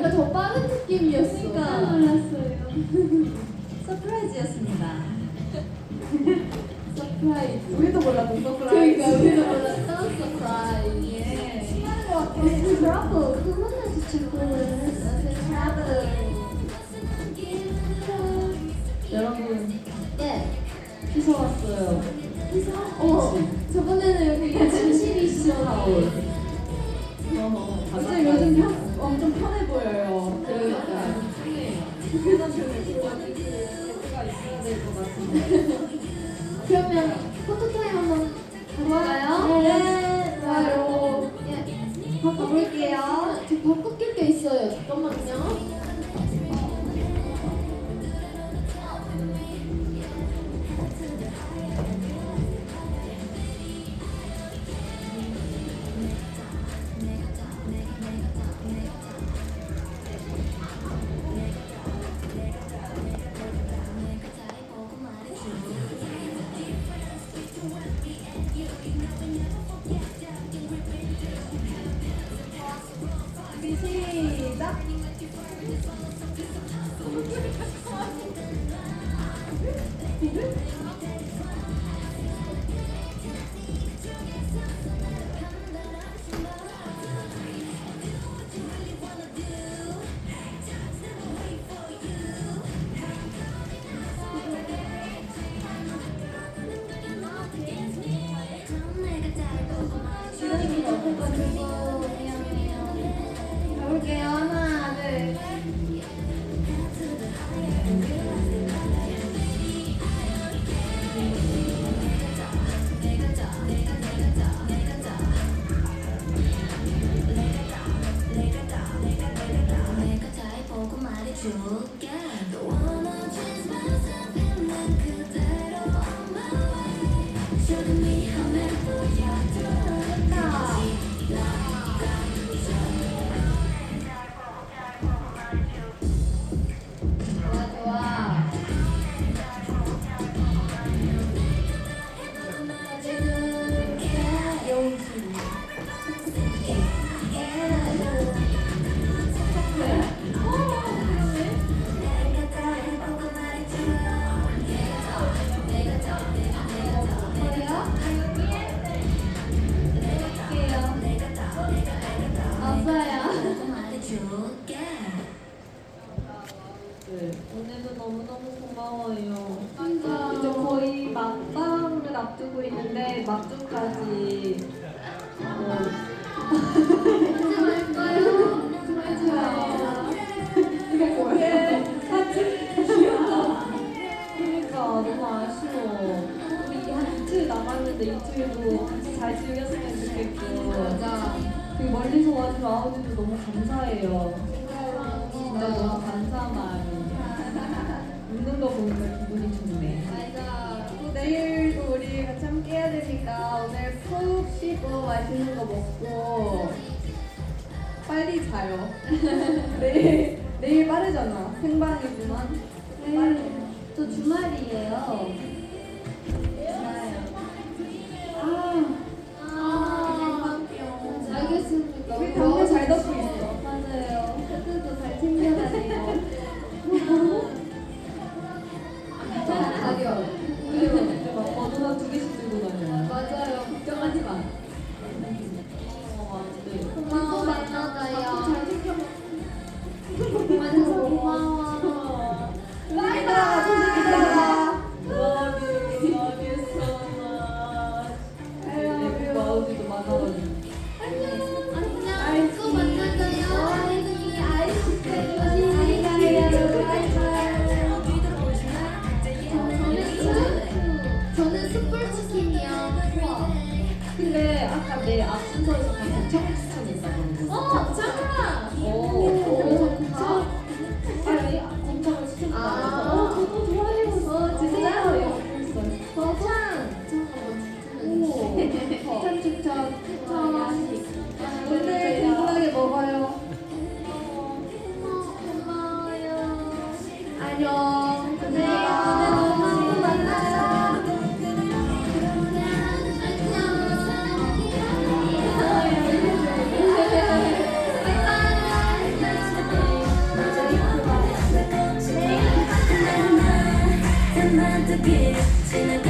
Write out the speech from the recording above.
그러니까. 더 빠른 느낌이었어. 그러니까. 놀랐어요. 서프라이즈였습니다. 서프라이즈. 우리도 몰랐던 그러니까 우리도 몰랐던 서프라이즈. 예. 신나는 것 같아. 브라보. 그거는 진짜 브라보. 여러분, 예. 피서 왔어요. 어, 저번에는 여기 진실이 타올. 있어. 진짜 요즘 편, 엄청 편해 보여요. 그러니까. 그래서 데크가 있어야 될것 같은데. 그러면 줄게 네, 오늘도 너무너무 고마워요. 맞아. 이제 거의 막방을 앞두고 있는데 막중까지 어, 하지 말까요? 하지 마요. 이게 뭐예요? 사진 귀엽다. 그러니까 너무 아쉬워. 우리 한 이틀 남았는데 이틀도 같이 잘 즐겼으면 좋겠고. 맞아. 그리고 멀리서 와준 아우들도 너무 감사해요. 진짜 너무 감사한 마음이. 웃는 거 보니까 기분이 좋네. 맞아. 또 내일도 우리 같이 함께 해야 되니까 오늘 푹 쉬고 맛있는 거 먹고 빨리 자요. 내일 내일 빠르잖아. 생방이지만 빨리. 또 주말이에요. 가득해 지나가